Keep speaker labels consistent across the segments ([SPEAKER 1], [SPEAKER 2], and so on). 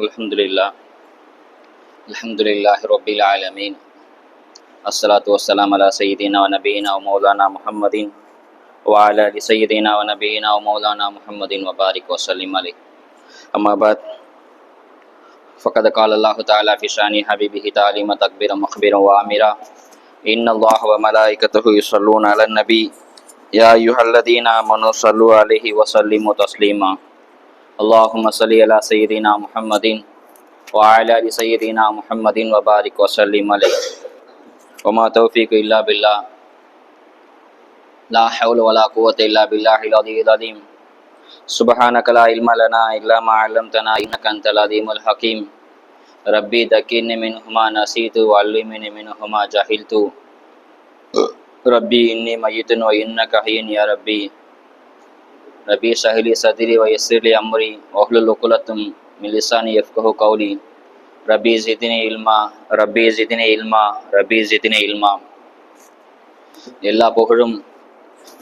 [SPEAKER 1] الحمد لله الحمد لله رب العالمين الصلاة والسلام على سيدنا ونبينا ومولانا محمد وعلى سيدنا ونبينا ومولانا محمد وبارك وسلم عليه أما بعد فقد قال الله تعالى في شان حبيبه تعليما تكبيرا مخبرا وامرا إن الله وملائكته يصلون على النبي يا أيها الذين آمنوا صلوا عليه وسلموا تسليما اللهم صل على سيدنا محمد وعلى آل سيدنا محمد وبارك وسلم عليه. وما توفيق إلا بالله. لا حول ولا قوة إلا بالله العلي العظيم. سبحانك لا علم لنا إلا ما علمتنا إنك أنت العليم الحكيم. ربي ذكرني منهما نسيت وعلمني منهما جهلت. ربي إني ميت وإنك حي يا ربي. ரபி ஷஹிலி சதிரி வயசிலி அம்ரி ஒஹ்லு லுக்குலத்தும் மிலிசானி எஃப்கஹு கௌலி ரபி ஜிதினி இல்மா ரபி ஜிதினி இல்மா ரபி ஜிதினி இல்மா எல்லா புகழும்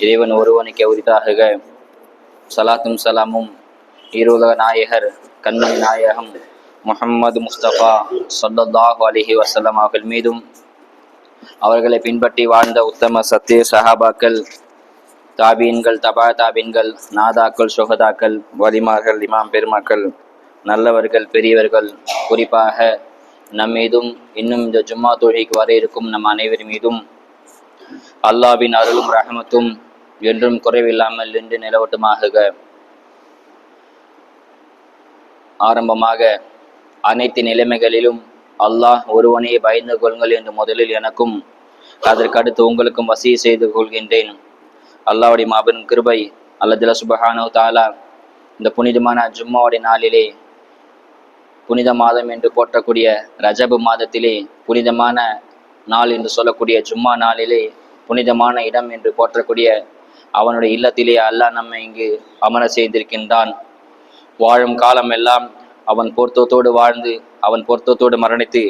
[SPEAKER 1] இறைவன் ஒருவனுக்கு உரிதாக சலாத்தும் சலாமும். ஈரோலக நாயகர் கண்ணன் நாயகம் முகம்மது முஸ்தபா சொல்லல்லாஹு அலிஹி வசலம் அவர்கள் மீதும். அவர்களை பின்பற்றி வாழ்ந்த உத்தம சத்திய சஹாபாக்கள் தாபீன்கள் தபா தாபீன்கள் நாதாக்கள் சுகதாக்கள் வலிமார்கள் இமாம் பெருமக்கள் நல்லவர்கள் பெரியவர்கள். குறிப்பாக நம் மீதும் இன்னும் இந்த ஜும்மா தொழிலுக்கு வர இருக்கும் நம் அனைவர் மீதும். அல்லாவின் அருளும் ரகமத்தும் என்றும் குறைவில்லாமல் என்று நிலவட்டுமாக. ஆரம்பமாக அனைத்து நிலைமைகளிலும் அல்லாஹ் ஒருவனையே பயந்து கொள்ளுங்கள் என்று முதலில் எனக்கும் அதற்கடுத்து உங்களுக்கும் வசதி செய்து கொள்கின்றேன். அல்லாவுடைய மாபெரும் கிருபை அல்லதுல சுபஹானோ தாலா இந்த புனிதமான ஜும்மாவுடைய நாளிலே புனித மாதம் என்று போற்றக்கூடிய ரஜபு மாதத்திலே புனிதமான நாள் என்று சொல்லக்கூடிய ஜும்மா நாளிலே புனிதமான இடம் என்று போற்றக்கூடிய அவனுடைய இல்லத்திலே அல்லாஹ் நம்மை இங்கு அமர செய்திருக்கின்றான். வாழும் காலம் எல்லாம் அவன் பொருத்தத்தோடு வாழ்ந்து அவன் பொருத்தத்தோடு மரணித்து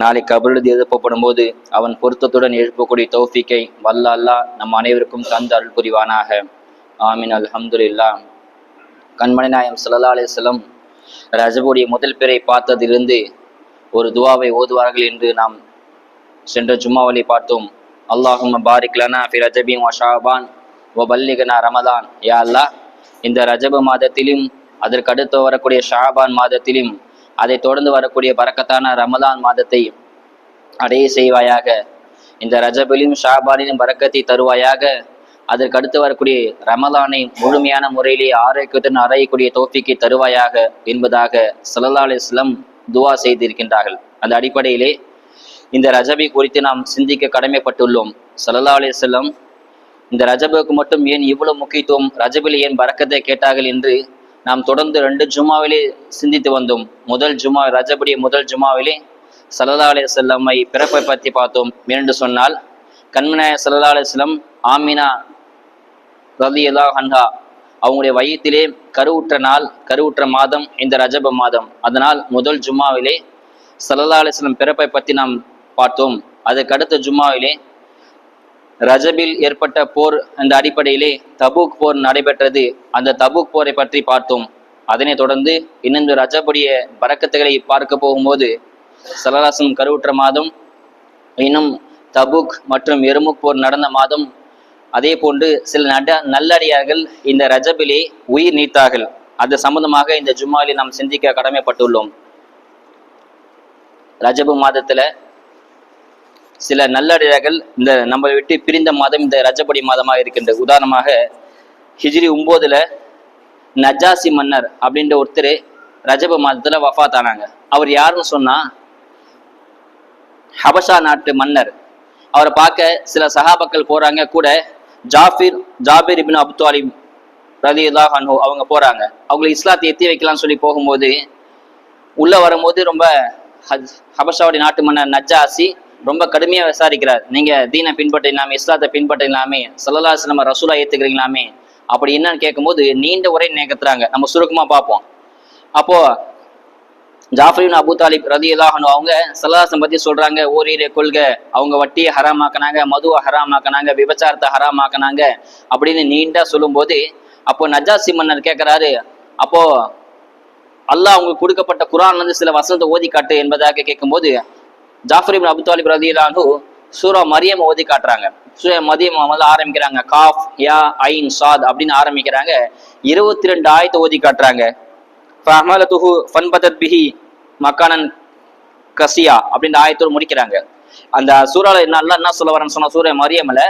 [SPEAKER 1] நாளை கபருதி எழுப்பப்படும் போது அவன் பொருத்தத்துடன் எழுப்பக்கூடிய தௌஃபிக்கை வல்ல அல்லாஹ் நம் அனைவருக்கும் தந்து அருள் புரிவானாக. ஆமின். அல்ஹம்துல்லா கண்மணி நாயம் சல்லா அலிஸ்லம் ரஜபுடைய முதல் பிறை பார்த்ததிலிருந்து ஒரு துவாவை ஓதுவார்கள் என்று நாம் சென்ற ஜும்மாவளி பார்த்தோம். அல்லாஹும் பாரிக்லனா ஃபி ரஜபின் வ ஷாபான் வ பல்லிகனா ரமதான். யா அல்லாஹ் இந்த ரஜபு மாதத்திலும் அதற்கு அடுத்து வரக்கூடிய ஷாபான் மாதத்திலும் அதை தொடர்ந்து வரக்கூடிய பறக்கத்தான ரமதான் மாதத்தை அடைய செய்வாயாக. இந்த ரஜபிலும் ஷாபானிலும் பறக்கத்தை தருவாயாக. அதற்கு அடுத்து வரக்கூடிய ரமலானை முழுமையான முறையிலே ஆரோக்கியத்துடன் அறையக்கூடிய தோப்பிக்கு தருவாயாக என்பதாக சல்லா அலிஸ்லம் துவா செய்திருக்கின்றார்கள். அந்த அடிப்படையிலே இந்த ரஜபி குறித்து நாம் சிந்திக்க கடமைப்பட்டுள்ளோம். சல்லா அலிஸ்லம் இந்த ரஜபுக்கு மட்டும் ஏன் இவ்வளவு முக்கியத்துவம் ரஜபில் ஏன் பறக்கத்தை கேட்டார்கள் என்று நாம் தொடர்ந்து ரெண்டு ஜுமாவிலே சிந்தித்து வந்தோம். முதல் ஜுமா ரஜபடி முதல் ஜுமாவிலே சல்லா அலி செல்லம்மை பிறப்பை பற்றி பார்த்தோம். என்று சொன்னால் கண்மநாய சல்லா அலிஸ்லம் ஆமினா ரதி அல்லா ஹன்ஹா அவங்களுடைய வயிற்றிலே கருவுற்ற நாள் கருவுற்ற மாதம் இந்த ரஜப மாதம். அதனால் முதல் ஜும்மாவிலே சல்லா அலிஸ்லம் பிறப்பை பற்றி நாம் பார்த்தோம். அதுக்கடுத்த ஜும்மாவிலே ரஜபில் ஏற்பட்ட போர் அந்த அடிப்படையிலே தபூக் போர் நடைபெற்றது. அந்த தபூக் போரை பற்றி பார்த்தோம். அதனைத் தொடர்ந்து இன்னும் ரஜபுடைய பறக்கத்துகளை பார்க்க போகும்போது சலராசம் கருவுற்ற மாதம் இன்னும் தபுக் மற்றும் எருமுக் போர் நடந்த மாதம் அதே போன்று சில நட நல்லடியார்கள் இந்த ரஜபிலே உயிர் நீத்தார்கள். அது சம்பந்தமாக இந்த ஜும்மாவில் நாம் சிந்திக்க கடமைப்பட்டுள்ளோம். ரஜபு மாதத்துல சில நல்லடியார்கள் இந்த நம்மளை விட்டு பிரிந்த மாதம் இந்த ரஜபடி மாதமாக இருக்கின்றது உதாரணமாக ஹிஜ்ரி ஒம்போதுல நஜாசி மன்னர் அப்படின்ற ஒருத்தர் ரஜப மாதத்துல வஃத் ஆனாங்க அவர் யாருன்னு சொன்னா ஹபஷா நாட்டு மன்னர். அவரை பார்க்க சில சகாபக்கள் போறாங்க கூட Jafir Jabir ibn Abdu Alim ரதி ஹன்ஹோ அவங்க போறாங்க. அவங்களை இஸ்லாத்தை எத்தி வைக்கலாம்னு சொல்லி போகும்போது உள்ள வரும்போது ரொம்ப ஹபஷாவுடைய நாட்டு மன்னர் நஜாசி ரொம்ப கடுமையா விசாரிக்கிறார். நீங்க தீனை பின்பற்றினாமே இஸ்லாத்தை பின்பற்றினாமே சல்லல்லாஸ் நம்ம ரசூலா ஏத்துக்கிறீங்களாமே அப்படி என்னன்னு கேட்கும்போது நீண்ட உரை நினைக்கிறாங்க நம்ம சுருக்கமா பார்ப்போம். அப்போ ஜாஃபரின் அபு தாலிப் ரதி அல்லாஹனு அவங்க சல்லாசம் பத்தி சொல்றாங்க. ஓரிரை கொள்கை அவங்க வட்டியை ஹராமாக்கினாங்க மதுவை ஹராமாக்கினாங்க விபச்சாரத்தை ஹராமாக்கினாங்க அப்படின்னு நீண்டா சொல்லும்போது அப்போ நஜாசி மன்னர் கேட்கிறாரு அப்போ அல்லாஹ் அவங்களுக்கு கொடுக்கப்பட்ட குரான் வந்து சில வசனத்தை ஓதி காட்டு என்பதாக கேட்கும்போது ஜாஃபர் இப்னு அபு தாலிப் சூரா மரியம் ஓதி காட்டுறாங்க. சூரா மதியம் வந்து ஆரம்பிக்கிறாங்க. காஃப் யா ஐன் சாத் அப்படின்னு ஆரம்பிக்கிறாங்க. இருபத்தி ரெண்டு ஆயத்தை ஓதி காட்டுறாங்க. ஃபஹமலத்துஹு ஃபன்பதத் பிஹி மக்கானன் கசியா அப்படின்ற ஆயத்தோடு முடிக்கிறாங்க. அந்த சூறால என்ன என்ன சொல்ல வரேன்னு சொன்னா சூரிய மரியமல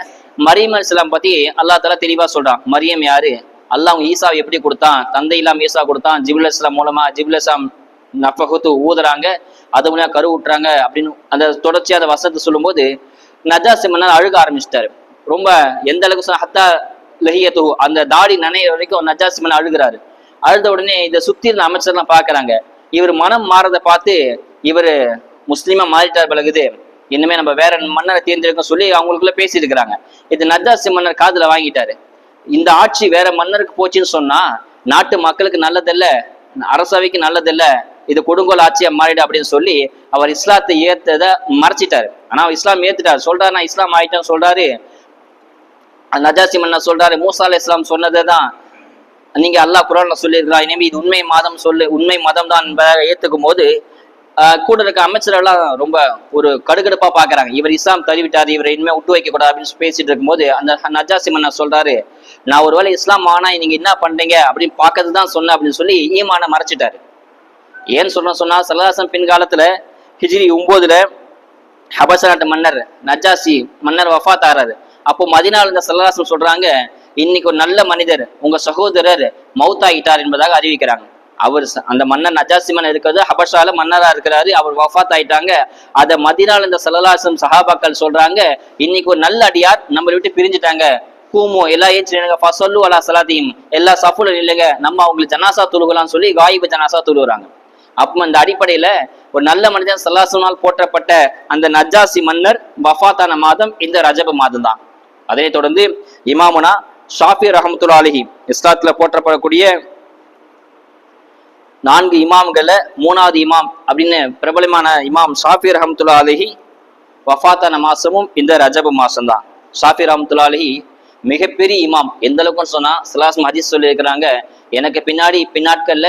[SPEAKER 1] மரியம் அலிஸ்லாம் பத்தி அல்லாஹ் தலா தெளிவா சொல்றான். மரியம் யாரு? அல்லாஹ் அவங்க ஈசாவை எப்படி கொடுத்தான்? தந்தை இல்லாம ஈசா கொடுத்தான். ஜிபுல் இஸ்லாம் மூலமா ஜிபுல் இஸ்லாம் நஃபகுத்து ஊதுறாங்க. அது மூலியம் கரு விட்டுறாங்க அப்படின்னு அந்த தொடர்ச்சியா அந்த வசனத்தை சொல்லும்போது நஜாசி மன்னர் அழுக ஆரம்பிச்சிட்டாரு. ரொம்ப எந்த அளவுக்கு ஹத்தா லஹியத்து அந்த தாடி நனைய வரைக்கும் நஜா மன்னர் அழுகிறாரு. அழுத உடனே இதை சுத்தி இருந்த அமைச்சர்லாம் பாக்குறாங்க இவர் மனம் மாறதை பார்த்து இவர் முஸ்லீமா மாறிட்டார் பழகுது. இனிமே நம்ம வேற மன்னரை தேர்ந்தெடுக்க சொல்லி அவங்களுக்குள்ள பேசியிருக்கிறாங்க. இது நஜாசி மன்னர் காதுல வாங்கிட்டாரு. இந்த ஆட்சி வேற மன்னருக்கு போச்சுன்னு சொன்னா நாட்டு மக்களுக்கு நல்லதில்ல அரசவைக்கு நல்லதில்ல இது கொடுங்கோல் ஆட்சியா மாறிடு அப்படின்னு சொல்லி அவர் இஸ்லாத்தை ஏத்தத மறைச்சிட்டாரு. ஆனா அவர் இஸ்லாம் ஏத்துட்டாரு. சொல்றாரு நான் இஸ்லாம் ஆயிட்டேன்னு சொல்றாரு. நஜாசி மன்னா சொல்றாரு? மூசா அலி இஸ்லாம் சொன்னதை தான் நீங்க அல்லாஹ் குரான்ல சொல்லியிருக்கிறா இனிமே இது உண்மை மாதம் சொல்லு உண்மை மதம் தான் என்பதாக ஏத்துக்கும் போது கூட இருக்க அமைச்சரெல்லாம் ரொம்ப ஒரு கடுகடுப்பா பாக்குறாங்க. இவர் இஸ்லாம் தழுவிட்டாரு இவரை இனிமே விட்டு வைக்க கூடாது அப்படின்னு பேசிட்டு இருக்கும்போது அந்த நஜாசி மன்னர் சொல்றாரு? நான் ஒருவேளை இஸ்லாம் ஆனா நீங்க என்ன பண்றீங்க? அப்படின்னு பார்க்கறது தான் சொன்னேன் அப்படின்னு சொல்லி ஈமான மறைச்சிட்டாரு. ஏன்னு சொன்ன சொன்னா சல்லாசம் பின்காலத்துல ஹிஜ்ரி ஒன்பதுல ஹபச நாட்டு மன்னர் நஜாசி மன்னர் வஃபாத் ஆறாரு. அப்போ மதினால இருந்த சல்லாசம் சொல்றாங்க இன்னைக்கு ஒரு நல்ல மனிதர் உங்க சகோதரர் மௌத்தாயிட்டார் என்பதாக அறிவிக்கிறாங்க. அவர் அந்த மன்னர் நஜாசி மன்னர் இருக்கிறது ஹபஷால மன்னரா இருக்கிறாரு அவர் வஃபாத் ஆயிட்டாங்க. அதை மதினால இந்த சல்லல்லாசம் சஹாபாக்கள் சொல்றாங்க இன்னைக்கு ஒரு நல்ல அடியார் நம்மளை விட்டு பிரிஞ்சுட்டாங்க. கூமோ எல்லா ஏச்சு நில்லுங்க ஃபசல்லு அலா சலாத்தையும் எல்லா சஃபுல நில்லுங்க நம்ம அவங்களுக்கு ஜனாசா தொழுகலாம்னு சொல்லி வாயு ஜனாசா தொழுகிறாங்க அப்போ அந்த அடிப்படையில ஒரு நல்ல மனிதன் சல்லாசுனால் போற்றப்பட்ட அந்த நஜாசி மன்னர் வஃபாத்தான மாதம் இந்த ரஜப மாதம் தான் அதனைத் தொடர்ந்து இமாமுனா ஷாஃபி ரஹமத்துல்லா அலிஹி இஸ்லாத்துல போற்றப்படக்கூடிய நான்கு இமாம்கள்ல மூணாவது இமாம் அப்படின்னு பிரபலமான இமாம் ஷாஃபி ரஹமத்துல்லா அலிஹி வஃபாத்தான மாசமும் இந்த ரஜப மாசம் தான் ஷாஃபி ரஹமத்துல்லா அலிஹி மிகப்பெரிய இமாம். எந்த அளவுக்குன்னு சொன்னா சலாஸ் மதிஸ் சொல்லியிருக்கிறாங்க. எனக்கு பின்னாடி பின்னாட்கள்ல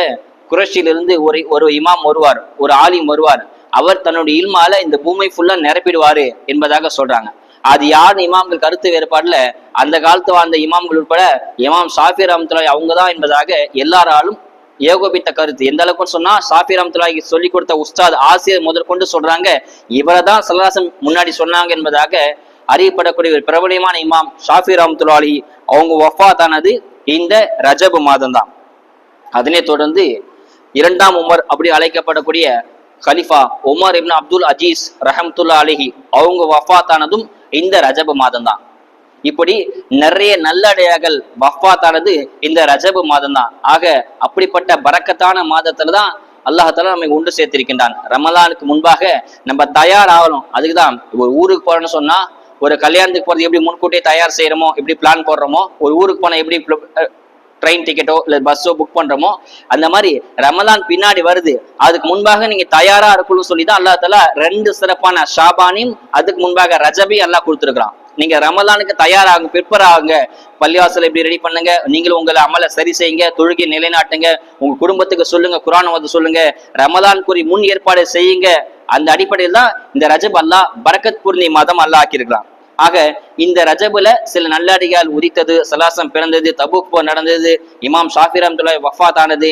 [SPEAKER 1] குரஷிலிருந்து ஒரு ஒரு இமாம் வருவார் ஒரு ஆலிம் வருவார். அவர் தன்னுடைய இல்மால இந்த பூமை ஃபுல்லா நிரப்பிடுவாரு என்பதாக சொல்றாங்க. அது யார் இமாம்கள் கருத்து வேறுபாடுல? அந்த காலத்து வாழ்ந்த இமாம்கள் உட்பட இமாம் சாஃபி ரஹமத்துல்லாஹி அவங்க தான் என்பதாக எல்லாராலும் ஏகோபித்த கருத்து. எந்த அளவுக்கு சொன்னா சாஃபி ரஹமத்துல்லாஹி சொல்லி கொடுத்த உஸ்தாத் ஆசிரியர் முதற்கொண்டு சொல்றாங்க இவரை தான் சல்லாசம் முன்னாடி சொன்னாங்க என்பதாக அறியப்படக்கூடிய ஒரு பிரபலமான இமாம் ஷாஃபி ரஹமத்துல்லாஹி அவங்க வஃபாத்தானது இந்த ரஜபு மாதம் தான் அதனை தொடர்ந்து இரண்டாம் உமர் அப்படி அழைக்கப்படக்கூடிய கலிஃபா உமர் இப்னு அப்துல் அஜீஸ் ரஹம்துல்லா அலிஹி அவங்க வஃபாத்தானதும் இந்த ரஜபு மாதம் தான் இப்படி நிறைய நல்லடையார்கள் வஃபாத்தானது இந்த ரஜபு மாதம் தான் ஆக அப்படிப்பட்ட பறக்கத்தான மாதத்துல தான் அல்லாஹால நம்ம உண்டு சேர்த்திருக்கின்றான். ரமலானுக்கு முன்பாக நம்ம தயார் ஆகணும் அதுக்கு தான் ஒரு ஊருக்கு போறோம்னு சொன்னா ஒரு கல்யாணத்துக்கு போறது எப்படி முன்கூட்டியே தயார் செய்யறோமோ எப்படி பிளான் போடுறோமோ ஒரு ஊருக்கு போனா எப்படி ட்ரெயின் டிக்கெட்டோ இல்லை பஸ்ஸோ புக் பண்ணுறோமோ அந்த மாதிரி ரமலான் பின்னாடி வருது. அதுக்கு முன்பாக நீங்க தயாராக இருக்கணும்னு சொல்லி தான் அல்லா தலா ரெண்டு சிறப்பான ஷாபானையும் அதுக்கு முன்பாக ரஜபையும் எல்லாம் கொடுத்துருக்கலாம் நீங்க ரமலானுக்கு தயாராகுங்க ப்ரிப்பேர் ஆகுங்க. பள்ளிவாசல் எப்படி ரெடி பண்ணுங்க? நீங்களும் உங்களை அமலை சரி செய்யுங்க. தொழுகை நிலைநாட்டுங்க. உங்க குடும்பத்துக்கு சொல்லுங்க குரான் வந்து சொல்லுங்க. ரமலான் கூறி முன் ஏற்பாடு செய்யுங்க. அந்த அடிப்படையில் தான் இந்த ரஜப் அல்லா பரக்கத் பூர்ணி மாதம் அல்லாஹ் ஆக்கியிருக்கிறான். ஆக இந்த ரஜபுல சில நல்லடிகள் உதித்தது சலாசம் பிறந்தது தபுக் போர் நடந்தது இமாம் ஷாஃபிரம் துலை வஃபாத் ஆனது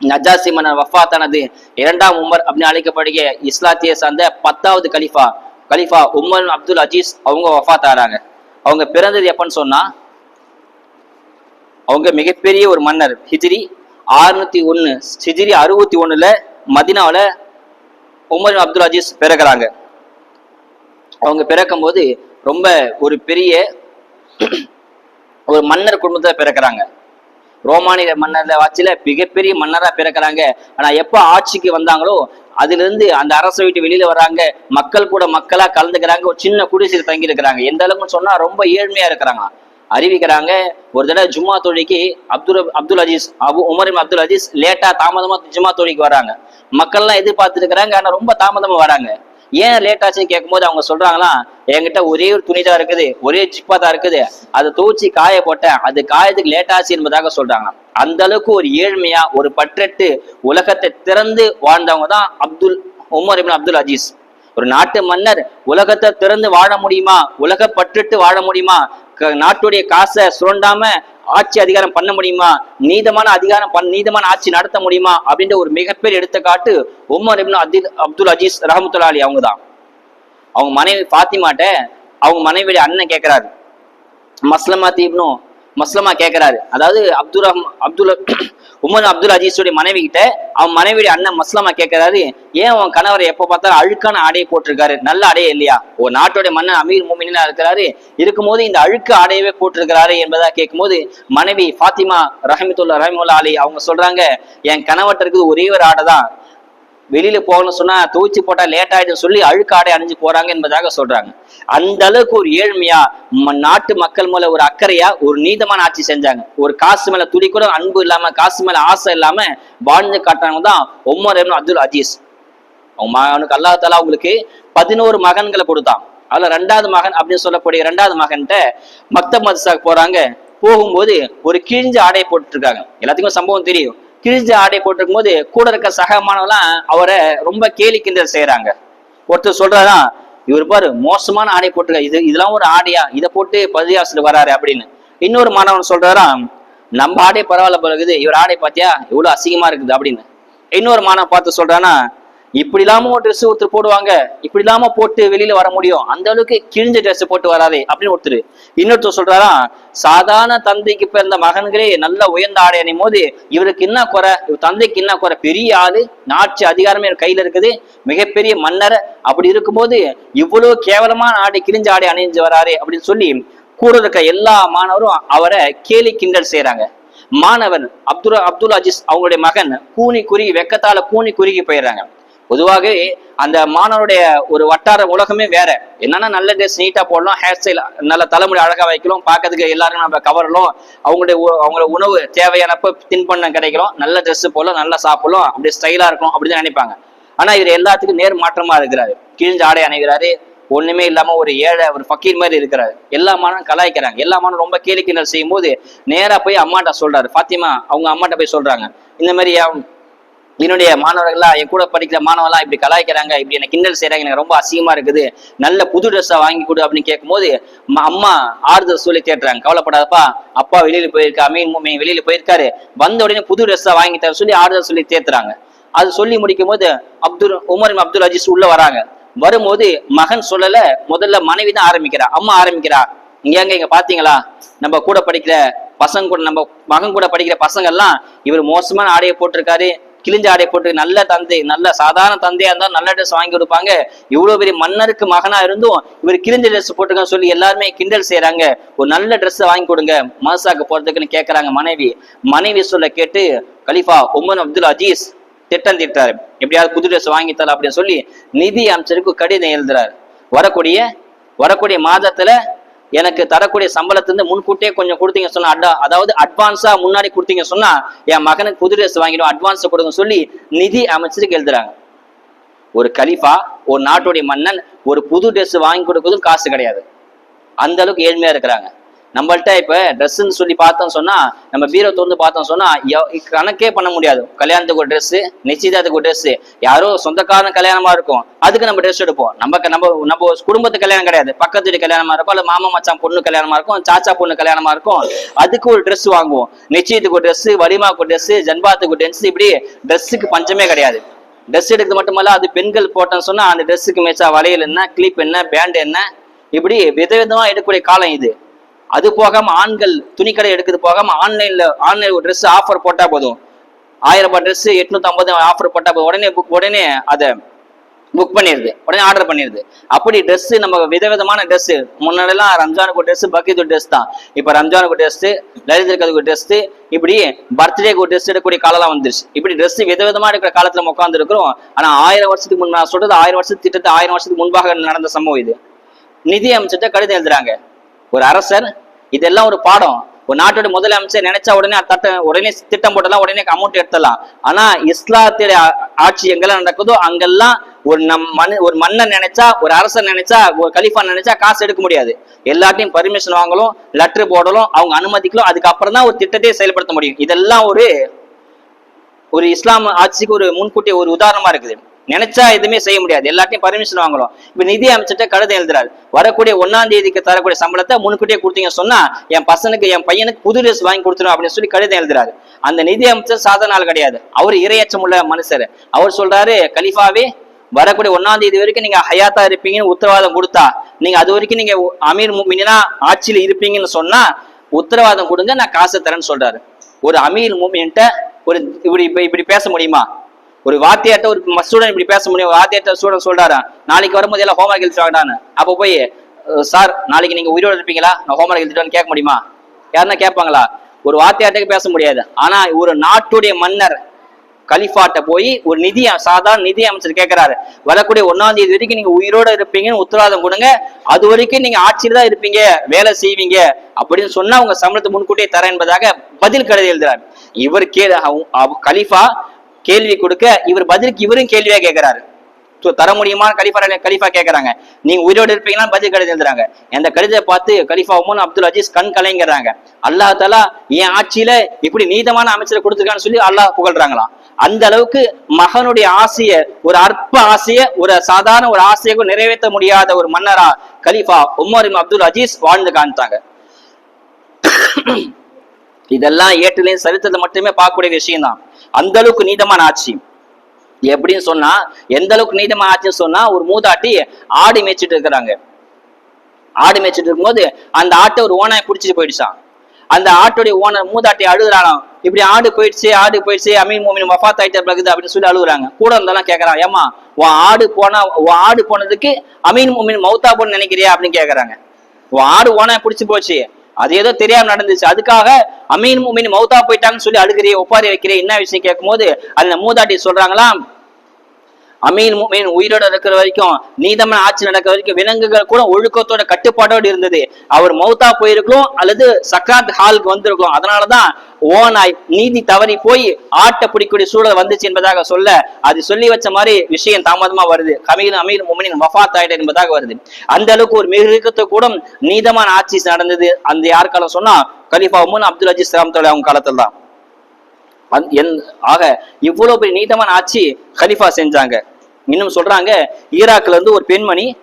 [SPEAKER 1] நஜாசி மன்னர் வஃபாத் ஆனது இரண்டாம் உமர் அப்படின்னு அழைக்கப்படுகிற இஸ்லாத்திய சார்ந்த பத்தாவது கலிஃபா கலிஃபா உமர் அப்துல் அஜீஸ் அவங்க வஃபாத் ஆறாங்க அவங்க பிறந்தது எப்பன்னு சொன்னா அவங்க மிகப்பெரிய ஒரு மன்னர் ஹிஜ்ரி ஆறுநூத்தி ஒண்ணு ஹிஜ்ரி அறுபத்தி ஒண்ணுல மதினாவில உமர் அப்துல் அஜீஸ் பிறகுறாங்க அவங்க பிறக்கும் போது ரொம்ப ஒரு பெரிய ஒரு மன்னர் குடும்பத்தில் பிறக்கிறாங்க. ரோமானிய மன்னர்ல ஆட்சியில மிகப்பெரிய மன்னரா பிறக்கிறாங்க. ஆனா எப்ப ஆட்சிக்கு வந்தாங்களோ அதுல இருந்து அந்த அரசை விட்டு வெளியில வர்றாங்க. மக்கள் கூட மக்களா கலந்துக்கிறாங்க. ஒரு சின்ன குடிசையில் தங்கி இருக்கிறாங்க எந்த அளவுக்கு சொன்னா ரொம்ப ஏழ்மையா இருக்கிறாங்க. அறிவிக்கிறாங்க. ஒரு தடவை ஜும்மா தொழிக்கு Abdul Abdul Aziz Abu Umar Abdul Aziz லேட்டா தாமதமா ஜும்மா தொழிக்கு வராங்க மக்கள்லாம் எதிர்பார்த்துருக்கிறாங்க. ஆனா ரொம்ப தாமதமா வராங்க. ஏன் லேட் ஆச்சுன்னு கேட்கும்போது அவங்க சொல்றாங்களா என்கிட்ட ஒரே ஒரு துணி தான் இருக்குது ஒரே ஜிப்பா தான் இருக்குது அதை துவச்சி காய போட்டேன் அது காயத்துக்கு லேட் ஆச்சு என்பதாக சொல்றாங்க. அந்த அளவுக்கு ஒரு ஏழ்மையா ஒரு பற்றெட்டு உலகத்தை திறந்து வாழ்ந்தவங்க தான் Abdul Umar ibn Abdul Aziz. ஒரு நாட்டு மன்னர் உலகத்தை திறந்து வாழ முடியுமா? உலக பற்றுட்டு வாழ முடியுமா? க- நாட்டுடைய காசை சுரண்டாம ஆட்சி அதிகாரம் பண்ண முடியுமா? நீதமான அதிகாரம் பண் நீதமான ஆட்சி நடத்த முடியுமா? அப்படின்ற ஒரு மிகப்பெரிய எடுத்துக்காட்டு Umar ibn Abdul Abdul Aziz ரஹமத்துல்லா அலி அவங்க தான் அவங்க மனைவி பாத்திமாட்ட அவங்க மனைவியுடைய அண்ணன் கேட்கிறாரு மஸ்லமா தீப்னும் மஸ்லமா கேட்கிறாரு அதாவது அப்துல் ரஹ் அப்துல் உமர் அப்துல் அஜீஸுடைய மனைவி கிட்ட அவன் மனைவியுடைய அண்ணன் மஸ்லாமா கேட்கிறாரு ஏன் அவன் கணவரை எப்ப பார்த்தாலும் அழுக்கான ஆடையை போட்டிருக்காரு? நல்ல ஆடையே இல்லையா? ஓ நாட்டுடைய மன்னன் அமீர் முமினா இருக்கிறாரு. இருக்கும்போது இந்த அழுக்கு ஆடையவே போட்டிருக்கிறாரு என்பதா கேட்கும்போது மனைவி ஃபாத்திமா ரஹமத்துல்லா ரஹிமுல்லா அலி அவங்க சொல்றாங்க என் கணவர்கிட்ட இருக்குது ஒரே ஒரு ஆடை தான் வெளியில போகணும்னு சொன்னா துவைச்சு போட்டா லேட் ஆயிடுன்னு சொல்லி அழுக்கு ஆடை அணிஞ்சு போறாங்க என்பதாக சொல்றாங்க. அந்த அளவுக்கு ஒரு ஏழ்மையா நாட்டு மக்கள் மேல ஒரு அக்கறையா ஒரு நீதமான ஆட்சி செஞ்சாங்க. ஒரு காசு மேல துளி கூட அன்பு இல்லாம காசு மேல ஆசை இல்லாம வாழ்ந்து காட்டுறவங்க தான் ஒம்மர் அப்துல் அஜீஸ். அவங்க மகனுக்கு அல்லாஹ் தாலா அவங்களுக்கு பதினோரு மகன்களை கொடுத்தான். அதுல ரெண்டாவது மகன் அப்படின்னு சொல்லக்கூடிய ரெண்டாவது மகன்கிட்ட மக்த மதரசாக்கு போறாங்க. போகும்போது ஒரு கிழிஞ்ச ஆடையை போட்டுருக்காங்க எல்லாத்துக்கும் சம்பவம் தெரியும். கிழிஞ்ச ஆடை போட்டிருக்கும் போது கூட இருக்க சகமானவெல்லாம் அவரை ரொம்ப கேலி கிண்டல் செய்யறாங்க ஒருத்தர் சொல்றாராம் இவர் பாரு மோசமான ஆடை போட்டிருக்க இது இதெல்லாம் ஒரு ஆடையா? இதை போட்டு பதியாசிட்டு வராரு அப்படின்னு. இன்னொரு மாணவன் சொல்றாராம் நம்ம ஆடை பரவாயில்ல போல இருக்குது. இவர் ஆடை பாத்தியா இவ்வளவு அசிங்கமா இருக்குது அப்படின்னு. இன்னொரு மாணவன் பார்த்து சொல்றானா இப்படி இல்லாம ஒரு ட்ரெஸ் ஒருத்தர் போடுவாங்க. இப்படி இல்லாம போட்டு வெளியில வர முடியும். அந்த அளவுக்கு கிழிஞ்ச ட்ரெஸ் போட்டு வராதே அப்படின்னு ஒருத்தர் இன்னொருத்தர் சொல்றாரா? சாதாரண தந்தைக்கு பிறந்த மகன்களே நல்ல உயர்ந்த ஆடை அணியும் போது இவருக்கு என்ன குறை? இவர் தந்தைக்கு என்ன குறை? பெரிய ஆளு நாட்சி அதிகாரமே கையில இருக்குது. மிகப்பெரிய மன்னர். அப்படி இருக்கும்போது இவ்வளவு கேவலமான ஆடை கிழிஞ்ச ஆடை அணிஞ்சு வராரு அப்படின்னு சொல்லி கூட இருக்க எல்லா மாணவரும் அவரை கேலி கிண்டல் செய்யறாங்க மாணவன் அப்துல் அப்துல் அஜிஸ் அவங்களுடைய மகன் கூனி குறுகி வெக்கத்தால கூனி குறுகி போயிடுறாங்க. பொதுவாகவே அந்த மாணவருடைய ஒரு வட்டார உலகமே வேற. என்னன்னா நல்ல ட்ரெஸ் நீட்டா போடலாம் ஹேர் ஸ்டைல் நல்ல தலைமுடி அழகா வைக்கலாம் பார்க்கறதுக்கு எல்லாரும் நம்ம கவரலாம் அவங்களுடைய உ- அவங்களோட உணவு தேவையானப்ப தின்பண்ணம் கிடைக்கலாம் நல்ல ட்ரெஸ் போடலாம் நல்லா சாப்பிடலாம் அப்படியே ஸ்டைலா இருக்கும் அப்படின்னு நினைப்பாங்க. ஆனா இவர் எல்லாத்துக்கும் நேர் மாற்றமா இருக்கிறாரு. கிழிஞ்சு ஆடை அணைகிறாரு ஒண்ணுமே இல்லாம ஒரு ஏழை ஒரு ஃபக்கீர் மாதிரி இருக்கிறாரு. எல்லா மானும் கலாய்க்கிறாங்க. எல்லா மானும் ரொம்ப கேலி கிண்டல் செய்யும் போது நேரா போய் அம்மாட்ட சொல்றாரு. பாத்திமா அவங்க அம்மாட்ட போய் சொல்றாங்க. இந்த மாதிரி என்னுடைய மாணவர்கள்லாம் என் கூட படிக்கிற மாணவர்கள்லாம் இப்படி கலாய்க்கிறாங்க இப்படி என்ன கிண்டல் செய்கிறாங்க எனக்கு ரொம்ப அசிங்கமா இருக்குது. நல்ல புது ட்ரெஸ்ஸா வாங்கி கொடு அப்படின்னு கேட்கும்போது அம்மா ஆறுதல் சொல்லி தேடுறாங்க. கவலைப்படாதப்பா அப்பா வெளியில போயிருக்கா மீன் மீன் வெளியில போயிருக்காரு. வந்த உடனே புது ட்ரெஸ்ஸா வாங்கி தர சொல்லி ஆறுதல் சொல்லி தேத்துறாங்க அது சொல்லி முடிக்கும் போது அப்துல் உமர் அப்துல் அஜீஸ் உள்ள வராங்க. வரும்போது மகன் சொல்லல முதல்ல மனைவி தான் ஆரம்பிக்கிறா அம்மா ஆரம்பிக்கிறா. இங்க எங்க இங்க பாத்தீங்களா? நம்ம கூட படிக்கிற பசங்க கூட நம்ம மகன் கூட படிக்கிற பசங்க எல்லாம் இவர் மோசமான ஆடையை போட்டிருக்காரு கிழிஞ்ச ஆடை போட்டு நல்ல தந்தை நல்ல சாதாரண தந்தையா இருந்தா நல்ல ட்ரெஸ் வாங்கி கொடுப்பாங்க. இவ்வளவு பெரிய மன்னருக்கு மகனா இருந்தும் இவர் கிழிஞ்ச ட்ரெஸ் போட்டுக்க சொல்லி எல்லாருமே கிண்டல் செய்யறாங்க ஒரு நல்ல ட்ரெஸ் வாங்கி கொடுங்க. மனசாக்கு போறதுக்குன்னு கேக்குறாங்க மனைவி. மனைவி சொல்ல கேட்டு கலிஃபா உமன் அப்துல் அஜீஸ் திட்டம் திட்டாரு எப்படியாவது புது ட்ரெஸ் வாங்கி தரலாம் அப்படின்னு சொல்லி நிதி அமைச்சருக்கு கடிதம் எழுதுறாரு. வரக்கூடிய வரக்கூடிய மாதத்துல எனக்கு தரக்கூடிய சம்பளத்திலிருந்து முன்கூட்டியே கொஞ்சம் கொடுத்தீங்க சொன்னா அட அதாவது அட்வான்ஸா முன்னாடி கொடுத்தீங்க சொன்னா என் மகனுக்கு புது ட்ரெஸ் வாங்கிடும் அட்வான்ஸ் கொடுங்க சொல்லி நிதி அமைச்சருக்கு எழுதுறாங்க. ஒரு கலிஃபா ஒரு நாட்டுடைய மன்னன் ஒரு புது ட்ரெஸ் வாங்கி கொடுக்கறதும் காசு கிடையாது. அந்த அளவுக்கு ஏழ்மையா இருக்கிறாங்க. நம்மள்ட்ட இப்ப ட்ரெஸ்ஸுன்னு சொல்லி பார்த்தோம் சொன்னா நம்ம பீரோ திறந்து பார்த்தோம் சொன்னா கணக்கே பண்ண முடியாது. கல்யாணத்துக்கு ஒரு ட்ரெஸ்ஸு நிச்சயதார்த்துக்கு ஒரு ட்ரெஸ்ஸு யாரோ சொந்தக்காரன் கல்யாணமா இருக்கும். அதுக்கு நம்ம ட்ரெஸ் எடுப்போம். நம்ம நம்ம நம்ம குடும்பத்து கல்யாணம் கிடையாது. பக்கத்து வீட்டு கல்யாணமா இருக்கும் அல்ல மாமா மச்சான் பொண்ணு கல்யாணமா இருக்கும் சாச்சா பொண்ணு கல்யாணமா இருக்கும். அதுக்கு ஒரு ட்ரெஸ் வாங்குவோம். நிச்சயத்துக்கு ஒரு Dress வலிமாக்கு ஒரு Dress ஜன்பாத்துக்கு ஒரு Dress இப்படி ட்ரெஸ்ஸுக்கு பஞ்சமே கிடையாது. ட்ரெஸ் எடுக்கிறது மட்டுமல்ல அது பெண்கள் போட்டோம்னு சொன்னா அந்த ட்ரெஸ்ஸுக்கு மேட்சா வளையல் என்ன கிளிப் என்ன பேண்ட் என்ன இப்படி விதவிதமா எடுக்கக்கூடிய காலம் இது. அது போகாம ஆண்கள் துணிக்கடை எடுக்கிறது போகாம ஆன்லைன்ல ஆன்லைன் ஒரு ட்ரெஸ் ஆஃபர் போட்டா போதும். ஆயிரம் ரூபாய் ட்ரெஸ் எட்நூத்தி ஐம்பது ஆஃபர் போட்டா போதும். உடனே புக் உடனே அதை புக் பண்ணிடுது. உடனே ஆர்டர் பண்ணிடுது. அப்படி ட்ரெஸ் நம்ம விதவிதமான ட்ரெஸ் முன்னாடிலாம் ரம்ஜானுக்கு ஒரு ட்ரெஸ் பக்ரீத் ட்ரெஸ் தான். இப்போ ரம்ஜானுக்கு ட்ரெஸ் லலிதருக்கு ட்ரெஸ் இப்படி பர்த்டேக்கு ஒரு ட்ரெஸ் எடுக்கக்கூடிய காலம்லாம் வந்துருச்சு. இப்படி ட்ரெஸ் விதவிதமா இருக்கிற காலத்துல நம்ம உட்கார்ந்து இருக்கிறோம். ஆனா ஆயிரம் வருஷத்துக்கு முன் நான் சொல்றது ஆயிரம் வருஷத்துக்கு திட்டத்தை ஆயிரம் வருஷத்துக்கு முன்பாக நடந்த சம்பவம் இது. நிதி அமைச்சர்கிட்ட கடிதம் எழுதுறாங்க. ஒரு அரசர் இதெல்லாம் ஒரு பாடம். ஒரு நாட்டோட முதலமைச்சர் நினைச்சா உடனே தட்ட உடனே திட்டம் போட்டலாம் உடனே அமௌண்ட் எடுத்துடலாம். ஆனா இஸ்லாத்திய ஆட்சி எங்கெல்லாம் நடக்குதோ அங்கெல்லாம் ஒரு நம் மனு ஒரு மன்னன் நினைச்சா ஒரு அரசன் நினைச்சா ஒரு கலிஃபா நினைச்சா காசு எடுக்க முடியாது. எல்லாத்தையும் பர்மிஷன் வாங்கலும் லெட்டர் போடலும் அவங்க அனுமதிக்கலும் அதுக்கப்புறம் தான் ஒரு திட்டத்தை செயல்படுத்த முடியும். இதெல்லாம் ஒரு ஒரு இஸ்லாம் ஆட்சிக்கு ஒரு முன்கூட்டிய ஒரு உதாரணமா இருக்குது. நினைச்சா எதுவுமே செய்ய முடியாது. எல்லாத்தையும் பர்மிஷன் வாங்கணும் இப்ப நிதி அமைச்சிட்ட கடிதம் எழுதுறாரு. வரக்கூடிய ஒன்னாம் தேதிக்கு தரக்கூடிய சம்பளத்தை முன்கூட்டியே கொடுத்தீங்க சொன்னா என் பசனுக்கு என் பையனுக்கு புது ட்ரெஸ் வாங்கி கொடுத்துரும் அப்படின்னு சொல்லி கடிதம் எழுதுறாரு. அந்த நிதி அமைச்சர் சாதாரண ஆள் கிடையாது. அவர் இரையச்சம் உள்ள மனுஷர். அவர் சொல்றாரு கலிஃபாவே வரக்கூடிய ஒன்னாம் தேதி வரைக்கும் நீங்க ஹயாத்தா இருப்பீங்கன்னு உத்தரவாதம் கொடுத்தா நீங்க அது வரைக்கும் நீங்க அமீர் முமினா ஆட்சியில இருப்பீங்கன்னு சொன்னா உத்தரவாதம் கொடுங்க நான் காசை தரேன்னு சொல்றாரு. ஒரு அமீர் மூமின்ட்ட ஒரு இப்படி இப்ப இப்படி பேச முடியுமா? ஒரு வாத்தியார்ட்ட ஒரு ஸ்டூடெண்ட் இப்படி பேச முடியும் வாத்தியார்ட்ட ஸ்டூடெண்ட் சொல்றாரா நாளைக்கு வரும்போது எல்லாம் ஹோம்ஒர்க் எழுதிட்டு அப்போ போய் சார் நாளைக்கு நீங்க உயிரோடு இருப்பீங்களா? நான் ஹோம்ஒர்க் எழுதிட்டு கேட்க முடியுமா? யாருன்னா கேட்பாங்களா? ஒரு வாத்தியாட்டுக்கு பேச முடியாது. ஆனா ஒரு நாட்டுடைய மன்னர் கலிஃபாட்ட போய் ஒரு நிதி சாதாரண நிதி அமைச்சர் கேட்கிறாரு. வரக்கூடிய ஒன்னாம் தேதி வரைக்கும் நீங்க உயிரோட இருப்பீங்கன்னு உத்தரவாதம் கொடுங்க. அது வரைக்கும் நீங்க ஆட்சியில் தான் இருப்பீங்க. வேலை செய்வீங்க. அப்படின்னு சொன்னா உங்க சம்பளத்தை முன்கூட்டியே தரேன் என்பதாக பதில் கடிதம் எழுதுறாரு. இவர் கே அவ- கலிஃபா கேள்வி கொடுக்க இவர் பதிலுக்கு இவரும் கேள்வியா கேட்கிறாரு. தர முடியுமான்னு கலிஃபா கலிஃபா கேக்குறாங்க நீங்க உயிரோடு இருப்பீங்களா பதில் கடிதம் எழுதுறாங்க அந்த கடிதத்தை பார்த்து கலிஃபா உமன் அப்துல் அஜீஸ் கண் கலைங்கிறாங்க அல்லாஹ் தலா என் ஆட்சியில இப்படி நீதமான அமைச்சரை கொடுத்துருக்கான்னு சொல்லி அல்லாஹ் புகழ்றாங்களாம். அந்த அளவுக்கு மகனுடைய ஆசைய ஒரு அற்ப ஆசைய ஒரு சாதாரண ஒரு ஆசையை நிறைவேற்ற முடியாத ஒரு மன்னரா கலிஃபா உமர் அப்துல் அஜீஸ் வாழ்ந்து காமித்தாங்க இதெல்லாம் ஏட்டுலையும் சரித்திரத்தை மட்டுமே பார்க்கக்கூடிய விஷயம் தான் அந்த அளவுக்கு நீதமான ஆட்சி. எப்படின்னு சொன்னா எந்த அளவுக்கு நீதமான ஆட்சின்னு சொன்னா ஒரு மூதாட்டி ஆடு மேய்ச்சிட்டு இருக்கிறாங்க. ஆடு மேய்ச்சிட்டு இருக்கும்போது அந்த ஆட்டை ஒரு ஓனாய் பிடிச்சிட்டு போயிடுச்சான் அந்த ஆட்டுடைய ஓனர் மூதாட்டி அழுகுறாளாம் இப்படி ஆடு போயிடுச்சு ஆடு போயிடுச்சு அமீன் மோமின் வஃபாத் ஆயிட்ட பிறகுது அப்படின்னு சொல்லி அழுகுறாங்க. கூட இருந்தாலும் கேக்குறான் ஏமா உன் ஆடு போனா உன் ஆடு போனதுக்கு அமீன் மோமின் மௌத்தா போன்னு நினைக்கிறியா? அப்படின்னு கேக்குறாங்க. உன் ஆடு ஓனாய் பிடிச்சி போச்சு. அது ஏதோ தெரியாம நடந்துச்சு. அதுக்காக அமீன் மீன் மௌத்தா போயிட்டாங்கன்னு சொல்லி அழுகிறிய ஒப்பாரி வைக்கிறிய என்ன விஷயம் கேட்கும்போது அந்த மூதாட்டி சொல்றாங்களாம் அமீன் முமீன் உயிரோட இருக்கிற வரைக்கும் நீதமான ஆட்சி நடக்கிற வரைக்கும் விலங்குகள் கூட ஒழுக்கத்தோட கட்டுப்பாடோடு இருந்தது. அவர் மௌத்தா போயிருக்கலாம் அல்லது சக்ராத் ஹாலுக்கு வந்திருக்கலாம். அதனாலதான் ஓனாய் நீதி தவறி போய் ஆட்டை பிடிக்கூடிய சூழல் வந்துச்சு என்பதாக சொல்ல அது சொல்லி வச்ச மாதிரி விஷயம் தாமதமா வருது. கமீன் அமீர் முமனின் மஃபாத் ஆயிட என்பதாக வருது. அந்த அளவுக்கு ஒரு மிருகத்தை கூட நீதமான ஆட்சி நடந்தது. அந்த யார் காலம் சொன்னா கலிஃபா உமன் அப்துல் அஜீஸ் ரஹ்மத்துல்லாஹி அவங்க காலத்துல தான் என்- ஆக இவ்வளவு பெரிய நீதமான ஆட்சி கலிஃபா செஞ்சாங்க. இன்னும் சொல்றாங்க ஈராக்ல இருந்து ஒரு பெண்மணி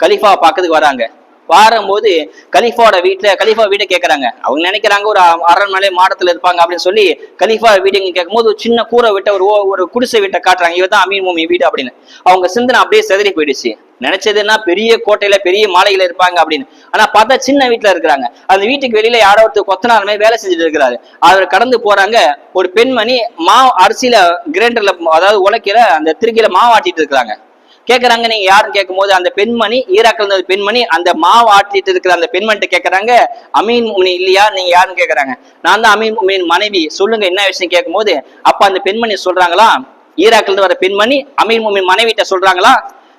[SPEAKER 1] கலிஃபா பார்க்கறதுக்கு வராங்க. வரும்போது கலிஃபாவோட வீட்டுல கலிஃபா வீட்டை கேட்கறாங்க அவங்க நினைக்கிறாங்க ஒரு அரண்மனை மாடத்துல இருப்பாங்க அப்படின்னு சொல்லி கலிஃபா வீடு கேட்கும்போது ஒரு சின்ன கூரை விட்ட ஒரு ஓ- ஒரு குடிசை வீட்டை காட்டுறாங்க. இவதான் அமீன் மூமி வீடு அப்படின்னு. அவங்க சிந்தனை அப்படியே செதறி போயிடுச்சு. நினைச்சதுன்னா பெரிய கோட்டையில பெரிய மாலையில இருப்பாங்க அப்படின்னு. ஆனா பார்த்தா சின்ன வீட்டுல இருக்கிறாங்க. அந்த வீட்டுக்கு வெளியில யாரோ ஒருத்தர் கொத்தனாருமே வேலை செஞ்சுட்டு இருக்கிறாரு. அவர் கடந்து போறாங்க. ஒரு பெண்மணி மாவு அரிசியில கிரைண்டர்ல அதாவது உலக்கையில அந்த திருக்கையில மாவு ஆட்டிட்டு இருக்கிறாங்க. கேட்கறாங்க நீங்க யாருன்னு கேட்கும்போது அந்த பெண்மணி ஈராக்கில் இருந்த பெண்மணி அந்த மாவு ஆட்டிட்டு இருக்கிற அந்த பெண்மணிட்ட கேட்கறாங்க அமீன் முனி இல்லையா? நீங்க யாருன்னு கேட்கறாங்க நான் தான் அமீன் முமின் மனைவி. சொல்லுங்க என்ன விஷயம் கேட்கும்போது அப்ப அந்த பெண்மணி சொல்றாங்களா? ஈராக்ல இருந்து வர பெண்மணி அமீன் முமின் மனைவிட்ட சொல்றாங்களா?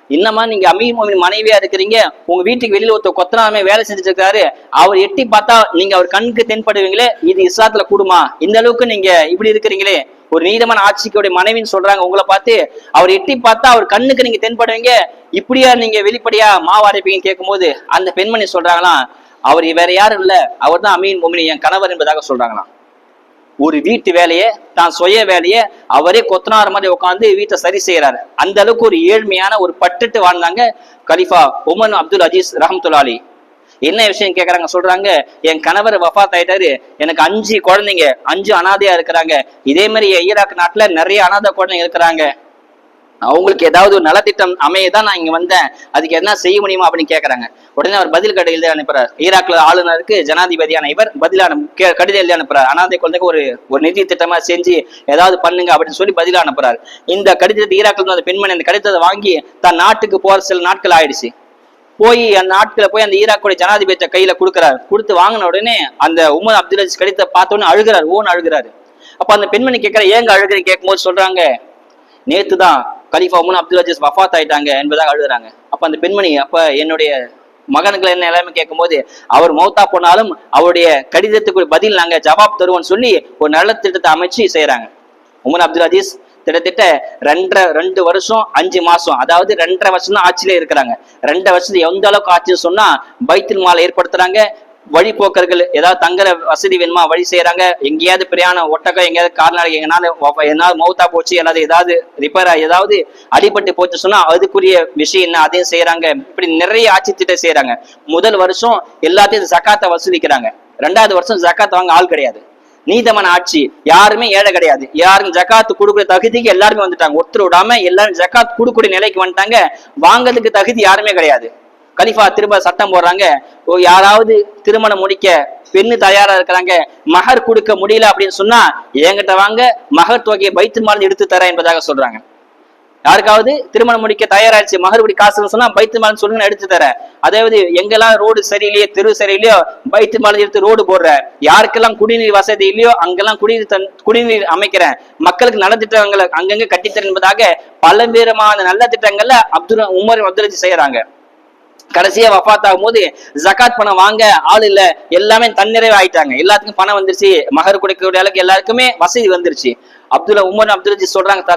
[SPEAKER 1] என்னம்மா நீங்க அமீர் மோமின் மனைவியா இருக்கிறீங்க உங்க வீட்டுக்கு வெளியில ஒருத்தர் கொத்தனாமே வேலை செஞ்சுட்டு இருக்காரு அவர் எட்டி பார்த்தா நீங்க அவர் கண்ணுக்கு தென்படுவீங்களே இது இஸ்லாத்துல கூடுமா? இந்த அளவுக்கு நீங்க இப்படி இருக்கிறீங்களே. ஒரு நீதமான ஆட்சிக்குடைய மனைவின்னு சொல்றாங்க உங்களை பார்த்து அவர் எட்டி பார்த்தா அவர் கண்ணுக்கு நீங்க தென்படுவீங்க. இப்படியா நீங்க வெளிப்படையா மாவு கேட்கும்போது அந்த பெண்மணி சொல்றாங்களாம் அவர் வேற யாரும் இல்ல அவர் தான் அமீன் மோமினி என் கணவர் என்பதாக சொல்றாங்களாம். ஒரு வீட்டு வேலையை தான் சுய வேலையை அவரே கொத்தனார் மாதிரி உட்காந்து வீட்டை சரி செய்யறாரு அந்த அளவுக்கு ஒரு ஏழ்மையான ஒரு பட்டுட்டு வாழ்ந்தாங்க கலிஃபா உமன் அப்துல் அஜீஸ் ரஹமத்துல்லாலி என்ன விஷயம் கேட்கறாங்க சொல்றாங்க என் கணவர் வஃபாத் ஆயிட்டாரு எனக்கு அஞ்சு குழந்தைங்க அஞ்சு அனாதையா இருக்கிறாங்க. இதே மாதிரி ஈராக் நாட்டுல நிறைய அனாதை குழந்தைங்க இருக்கிறாங்க. அவங்களுக்கு ஏதாவது ஒரு நலத்திட்டம் அமையதான் நான் இங்க வந்தேன். அதுக்கு என்ன செய்ய முடியுமா அப்படின்னு கேக்குறாங்க. உடனே அவர் பதில் கடிதம் எழுதி அனுப்புறாரு. ஈராக்ல ஆளுநருக்கு ஜனாதிபதியான இவர் பதிலான கே- கடிதம் எழுதி அனுப்புறாரு. அனாதை குழந்தைக்கு ஒரு ஒரு நிதி திட்டமா செஞ்சு ஏதாவது பண்ணுங்க அப்படின்னு சொல்லி பதில் அனுப்புறாரு. இந்த கடிதத்தை ஈராக்ல அந்த பெண்மணி அந்த கடிதத்தை வாங்கி தன் நாட்டுக்கு போற சில நாட்கள் ஆயிடுச்சு. போய் அந்த நாட்களை போய் அந்த ஈராக்குடைய ஜனாதிபதியை கையில கொடுக்குறாரு. கொடுத்து வாங்கின உடனே அந்த உமர் அப்துல் அஜிஸ் கடிதத்தை பார்த்தோன்னே உடனே அழுகிறாரு. ஓன் அழுகிறாரு. அப்ப அந்த பெண்மணி கேட்கிற ஏங்க அழுகிறீங்க? கேட்கும்போது சொல்றாங்க நேத்து தான் கலிஃபா உமன் அப்துல் அஜீஸ் வஃபாத் ஆயிட்டாங்க என்பதாக அழுகுறாங்க. அப்ப அந்த பெண்மணி அப்ப என்னுடைய மகனுக்கு என்ன எல்லாமே கேட்கும்போது அவர் மௌத்தா போனாலும் அவருடைய கடிதத்துக்கு பதில் நாங்க ஜவாப் தருவோம்னு சொல்லி ஒரு நல்ல திட்டத்தை அமைச்சு செய்யறாங்க உமன் அப்துல் அஜீஸ் கிட்டத்தட்ட ரெண்டரை ரெண்டு வருஷம் அஞ்சு மாசம் அதாவது ரெண்டரை வருஷம் தான் ஆட்சியிலே இருக்கிறாங்க. ரெண்டரை வருஷத்துல எந்த அளவுக்கு ஆட்சி சொன்னா பைத்தில் மாலை ஏற்படுத்துறாங்க வழிபோக்கர்கள் ஏதாவது தங்குற வசதி வேணுமா வழி செய்யறாங்க எங்கேயாவது பிரயாணம் ஒட்டக்கம் எங்கேயாவது கால்நடை எங்கனால என்னாவது மௌத்தா போச்சு அல்லது ஏதாவது ரிப்பேர் ஏதாவது அடிபட்டு போச்சு சொன்னா அதுக்குரிய விஷயம் என்ன அதையும் செய்யறாங்க. இப்படி நிறைய ஆட்சி திட்டம் செய்யறாங்க. முதல் வருஷம் எல்லாத்தையும் ஜக்காத்தை வசூலிக்கிறாங்க. ரெண்டாவது வருஷம் ஜக்காத் வாங்க ஆள் கிடையாது. நீதமான ஆட்சி. யாருமே ஏழை கிடையாது. யாரும் ஜக்காத்து கொடுக்குற தகுதிக்கு எல்லாருமே வந்துட்டாங்க. ஒருத்தர் விடாம எல்லாரும் ஜக்காத் கொடுக்கக்கூடிய நிலைக்கு வந்துட்டாங்க. வாங்குறதுக்கு தகுதி யாருமே கிடையாது. கலிஃபா திரும்ப சட்டம் போடுறாங்க. ஓ யாராவது திருமணம் முடிக்க பெண்ணு தயாரா இருக்கிறாங்க. மகர் கொடுக்க முடியல அப்படின்னு சொன்னா என்கிட்ட வாங்க மகர் தொகையை பைத்து மால் எடுத்து தரேன் என்பதாக சொல்றாங்க. யாருக்காவது திருமணம் முடிக்க தயாராச்சு மகர்படி காசுன்னு சொன்னா பைத்து மாலன் சொல்லுங்க எடுத்து தரேன். அதாவது எங்கெல்லாம் ரோடு சரியில்லையோ தெரு சரியில்லையோ பைத்து மாலன் எடுத்து ரோடு போடுறேன் யாருக்கெல்லாம் குடிநீர் வசதி இல்லையோ அங்கெல்லாம் குடிநீர் தன் குடிநீர் அமைக்கிறேன். மக்களுக்கு நல்ல திட்டங்களை அங்கங்க கட்டித்தரேன் என்பதாக பல விதமான நல்ல திட்டங்கள்ல அப்துல் உமர் அப்துல் செய்யறாங்க. கடைசியா வஃபாத் ஆகும்போது ஜகாத் பணம் வாங்க ஆள் இல்ல எல்லாமே தன்னிறைவு ஆயிட்டாங்க எல்லாத்துக்கும் பணம் வந்துருச்சு. மகர் கொடுக்கக்கூடிய அளவுக்கு எல்லாருக்குமே வசதி வந்துருச்சு. அப்துல்லா உமர் அப்துல் சொல்றாங்க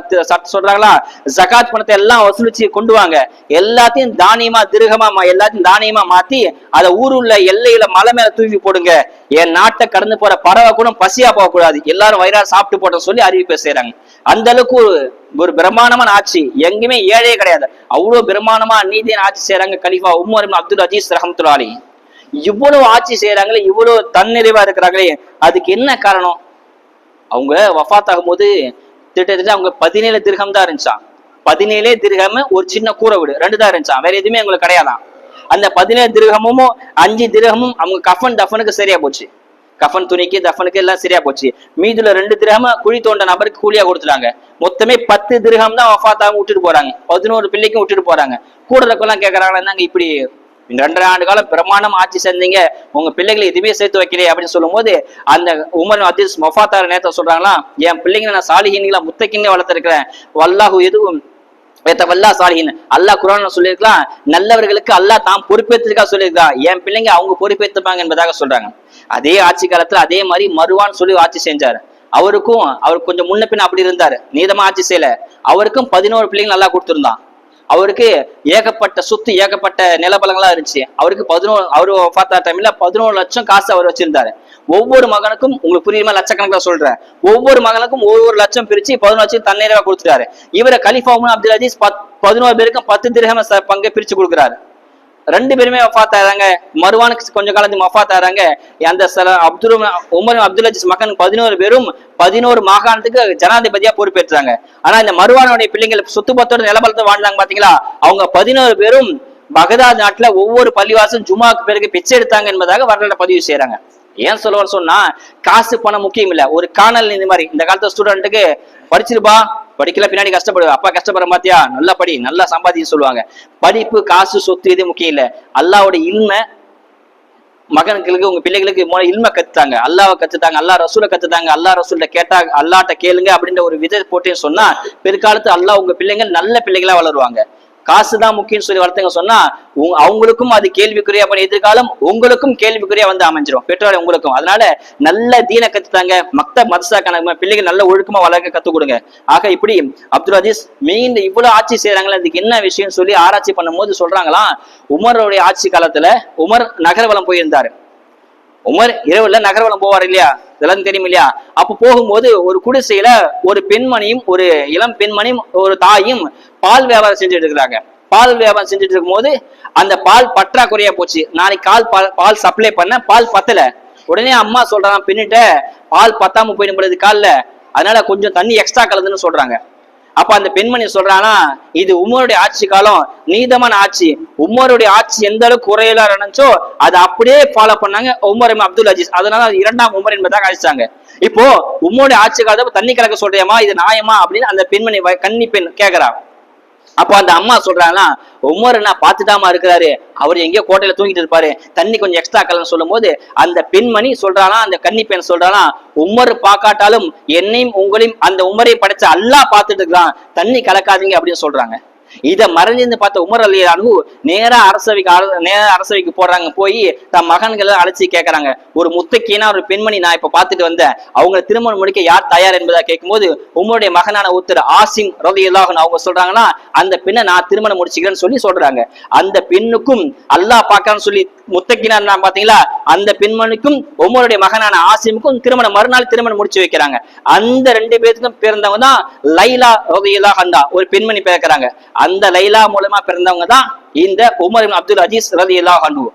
[SPEAKER 1] சொல்றாங்களா? ஜகாத் பணத்தை எல்லாம் வசூலிச்சு கொண்டு வாங்க. எல்லாத்தையும் தானியமா திருகமா எல்லாத்தையும் தானியமா மாத்தி அதை ஊர் உள்ள எல்லையில மலை மேல தூக்கி போடுங்க. என் நாட்டை கடந்து போற பறவை கூட பசியா போகக்கூடாது. எல்லாரும் வயிறார சாப்பிட்டு போட்டோம் சொல்லி அறிவிப்பு செய்யறாங்க அந்த அளவுக்கு ஒரு ஒரு ஆட்சி. எங்கேயுமே ஏழையே கிடையாது. அவ்வளவு பிரமாணமா நீதியின் ஆட்சி செய்யறாங்க கலிஃபா உமர் அப்துல் அஜீஸ் ரஹமத்துல்லாலி இவ்வளவு ஆட்சி செய்யறாங்களே இவ்வளவு தன்னிறைவா இருக்கிறாங்களே அதுக்கு என்ன காரணம்? அவங்க வஃபாத் ஆகும்போது திட்டத்தட்ட அவங்க பதினேழு திருகம் தான் இருந்துச்சான் பதினேழே திருகம் ஒரு சின்ன கூரை வீடு ரெண்டு தான் இருந்துச்சான் வேற எதுவுமே அவங்களுக்கு கிடையாதான் அந்த பதினேழு திருகமும் அஞ்சு திருகமும் அவங்க கஃபன் தஃபனுக்கு சரியா போச்சு. கஃபன் துணிக்கு தஃபனுக்கு எல்லாம் சரியா போச்சு. மீதுல ரெண்டு திரகம குழி தோண்ட நபருக்கு கூலியா கொடுத்துட்டாங்க. மொத்தமே பத்து திருகம் தான் வஃபாத்தாங்க விட்டுட்டு போறாங்க. பதினோரு பிள்ளைக்கும் விட்டுட்டு போறாங்க. கூட இருக்கெல்லாம் கேக்குறாங்களா இப்படி ரெண்டரை ஆண்டு காலம் பிரமாணம் ஆட்சி செஞ்சீங்க. உங்க பிள்ளைகளை எதுவுமே சேர்த்து வைக்கலையே அப்படின்னு சொல்லும்போது அந்த உமர் அதீஸ் மொஃபாத்தார் நேரத்தை சொல்றாங்களா என் பிள்ளைங்களை நான் சாலிகின்களா முத்தக்கின்னு வளர்த்துருக்கிறேன். வல்லாஹு எதுவும் வல்லா சாலிஹின். அல்லாஹ் குரான் சொல்லியிருக்கலாம் நல்லவர்களுக்கு அல்லாஹ் தான் பொறுப்பேற்றிருக்கா சொல்லியிருக்கான் என் பிள்ளைங்க அவங்க பொறுப்பேற்றுப்பாங்க என்பதாக சொல்றாங்க. அதே ஆட்சி காலத்துல அதே மாதிரி மறுவான்னு சொல்லி ஆட்சி செஞ்சாரு. அவருக்கும் அவர் கொஞ்சம் முன்ன பின்ன அப்படி இருந்தாரு. நீதமா ஆட்சி செய்யல. அவருக்கும் பதினோரு பிள்ளைங்க நல்லா கொடுத்துருந்தான். அவருக்கு ஏகப்பட்ட சொத்து ஏகப்பட்ட நிலபலங்களா இருந்துச்சு. அவருக்கு பதினோரு அவரு பார்த்தா டைம்ல பதினோரு லட்சம் காசு அவர் வச்சிருந்தாரு. ஒவ்வொரு மகனுக்கும் உங்களுக்கு புரியுமா? லட்சக்கணக்கில் சொல்றேன். ஒவ்வொரு மகனுக்கும் ஒவ்வொரு லட்சம் பிரிச்சு பதினோரு லட்சம் தண்ணீரா கொடுத்துட்டாரு. இவரை கலிஃபா அப்துல் அஜீஸ் பத்- பதினோரு பேருக்கும் பத்து திரகம் பங்கு பிரிச்சு கொடுக்குறாரு. ரெண்டு பேருமே வஃபாத் ஆறாங்க மருவானுக்கு கொஞ்ச காலத்துக்கு வஃபாத் ஆறாங்க அந்த சில அப்துல் உமர் அப்துல் அஜிஸ் மகன் பதினோரு பேரும் பதினோரு மாகாணத்துக்கு ஜனாதிபதியா பொறுப்பேற்றாங்க ஆனா இந்த மருவானுடைய பிள்ளைங்கள் சுத்துப்பத்தோட பத்தோட நிலபலத்தை வாழ்ந்தாங்க பாத்தீங்களா? அவங்க பதினோரு பேரும் பகதாத் நாட்டுல ஒவ்வொரு பள்ளிவாசம் ஜுமாவுக்கு பிறகு பிச்சை எடுத்தாங்க என்பதாக வரலாறு பதிவு செய்யறாங்க ஏன் சொல்ல சொன்னா காசு பணம் முக்கியம் இல்ல. ஒரு காணல் இந்த மாதிரி இந்த காலத்து ஸ்டூடெண்ட்டுக்கு படிச்சிருப்பா படிக்கல பின்னாடி கஷ்டப்படுவா. அப்பா கஷ்டப்படுற மாத்தியா நல்லா படி நல்லா சம்பாதிக்க சொல்லுவாங்க. படிப்பு காசு சொத்து இது முக்கியம் இல்ல. அல்லாவோட இல்மை மகன்களுக்கு உங்க பிள்ளைகளுக்கு மொ- இன்மை கத்துத்தாங்க. அல்லாவை கத்துட்டாங்க அல்லா ரசூலை கத்துத்தாங்க. அல்லா ரசூல்கிட்ட கேட்டா அல்லாட்ட கேளுங்க அப்படின்ற ஒரு விதை போட்டேன்னு சொன்னா பிற்காலத்து அல்லாஹ் உங்க பிள்ளைங்க நல்ல பிள்ளைகளா வளருவாங்க. காசு தான் முக்கியம் சொல்லி வளர்த்துங்க சொன்னா அவங்களுக்கும் அது கேள்விக்குறியா பண்ணி எதிர்காலம் உங்களுக்கும் கேள்விக்குறியா வந்து அமைஞ்சிரும். பெற்றோர் உங்களுக்கும். அதனால நல்ல தீன கத்துத்தாங்க. மக்த மதசா கணக்கு பிள்ளைகள் நல்ல ஒழுக்கமா வளர்க்க கத்து கொடுங்க. ஆக இப்படி அப்துல் அஜீஸ் மெயின் இவ்வளவு ஆட்சி செய்யறாங்களா இதுக்கு என்ன விஷயம் சொல்லி ஆராய்ச்சி பண்ணும்போது சொல்றாங்களாம் உமருடைய ஆட்சி காலத்துல உமர் நகர்வலம் போயிருந்தாரு. உமர் இரவுல நகர்வலம் போவார் இல்லையா? இதெல்லாம் தெரியும் இல்லையா? அப்ப போகும்போது ஒரு குடிசையில ஒரு பெண்மணியும் ஒரு இளம் பெண்மணியும் ஒரு தாயும் பால் வியாபாரம் செஞ்சுட்டு இருக்கிறாங்க. பால் வியாபாரம் செஞ்சுட்டு இருக்கும்போது அந்த பால் பற்றாக்குறையா போச்சு. நாளைக்கு கால் பால் பால் சப்ளை பண்ண பால் பத்தல. உடனே அம்மா சொல்றான் பின்னிட்ட பால் பத்தாம போயிடும் கால்ல. அதனால கொஞ்சம் தண்ணி எக்ஸ்ட்ரா கலந்துன்னு சொல்றாங்க. அப்ப அந்த பெண்மணி சொல்றானா இது உமருடைய ஆட்சி காலம் நீதமான ஆட்சி. உமருடைய ஆட்சி எந்த அளவுக்கு குறையலா இருந்துச்சோ அதை அப்படியே ஃபாலோ பண்ணாங்க உமர் அப்துல் அஜீஸ். அதனால இரண்டாம் உமர் என்பதாக அழைச்சாங்க. இப்போ உம்மோட ஆட்சி காலத்தை தண்ணி கலக்க சொல்றியமா இது நியாயமா அப்படின்னு அந்த பெண்மணி கன்னி பெண் கேக்குறா. அப்போ அந்த அம்மா சொல்றாங்கன்னா உமர் என்ன பார்த்துட்டாமா இருக்கிறாரு. அவர் எங்கேயோ கோட்டையில தூங்கிட்டு இருப்பாரு. தண்ணி கொஞ்சம் எக்ஸ்ட்ரா கலன்னு சொல்லும்போது அந்த பெண்மணி சொல்றானா அந்த கன்னி பெண் சொல்றானா உமர் பார்க்காட்டாலும் என்னையும் உங்களையும் அந்த உமரை படைச்ச அல்லாஹ் பார்த்துட்டு இருக்கிறான். தண்ணி கலக்காதீங்க அப்படின்னு சொல்றாங்க. இத மறைஞ்சிருந்து பார்த்த உமர் அலி அனு நேரா அரசவைக்கு அர- நேரா அரசவைக்கு போடுறாங்க போய் தன் மகன்களை அழைச்சி கேட்கறாங்க ஒரு முத்தக்கீனா ஒரு பெண்மணி நான் இப்ப பார்த்துட்டு வந்தேன். அவங்களை திருமணம் முடிக்க யார் தயார் என்பதா கேட்கும்போது உமருடைய மகனான ஒருத்தர் ஆசிம் ரவி அவங்க சொல்றாங்கன்னா அந்த பெண்ணை நான் திருமணம் முடிச்சுக்கிறேன்னு சொல்லி சொல்றாங்க. அந்த பெண்ணுக்கும் அல்லாஹ் பார்க்கறான்னு சொல்லி முத்தக்கினார் பாத்தீங்களா? அந்த பெண்மணிக்கும் உமருடைய மகனான ஆசிமுக்கும் திருமணம் மறுநாள் திருமணம் முடிச்சு வைக்கிறாங்க. அந்த ரெண்டு பேருக்கும் பிறந்தவங்க தான் லைலா ரதியல்லா ஒரு பெண்மணி பிறக்கிறாங்க. அந்த லைலா மூலமா பிறந்தவங்க தான் இந்த உமர் அப்துல் அஜீஸ் ரதியல்லா ஹண்டு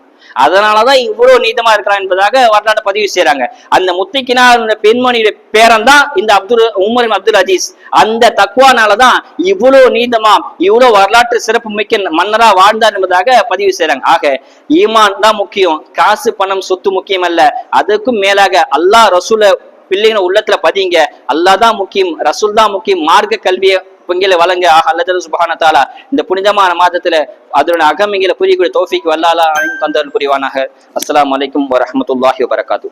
[SPEAKER 1] அதனாலதான் இவ்வளவு நீதமா இருக்கிறான் என்பதாக வரலாற்று பதிவு செய்யறாங்க அந்த முத்திக்கினா அந்த பெண்மணியுடைய பேரன் தான் இந்த அப்துல் உமர் அப்துல் அஜீஸ். அந்த தக்குவானாலதான் இவ்வளவு நீதமா இவ்வளவு வரலாற்று சிறப்பு மிக்க மன்னரா வாழ்ந்தார் என்பதாக பதிவு செய்யறாங்க ஆக ஈமான் தான் முக்கியம். காசு பணம் சொத்து முக்கியம் அல்ல அதுக்கும் மேலாக அல்லாஹ் ரசூல பிள்ளைங்க உள்ளத்துல பதிங்க அல்லாஹ் தான் முக்கியம் ரசூல் தான் முக்கியம். மார்க்க கல்வியை பொங்கில வழங்க ஆக அல்லது சுபஹான தாலா இந்த புனிதமான மாதத்துல அதனுடைய அகமிங்கில புரியக்கூடிய தோஃபிக்கு வல்லாலா தந்தல் புரிவானாக. அஸ்லாம் அலைக்கும் வரமத்துல்லாஹி வரகாத்து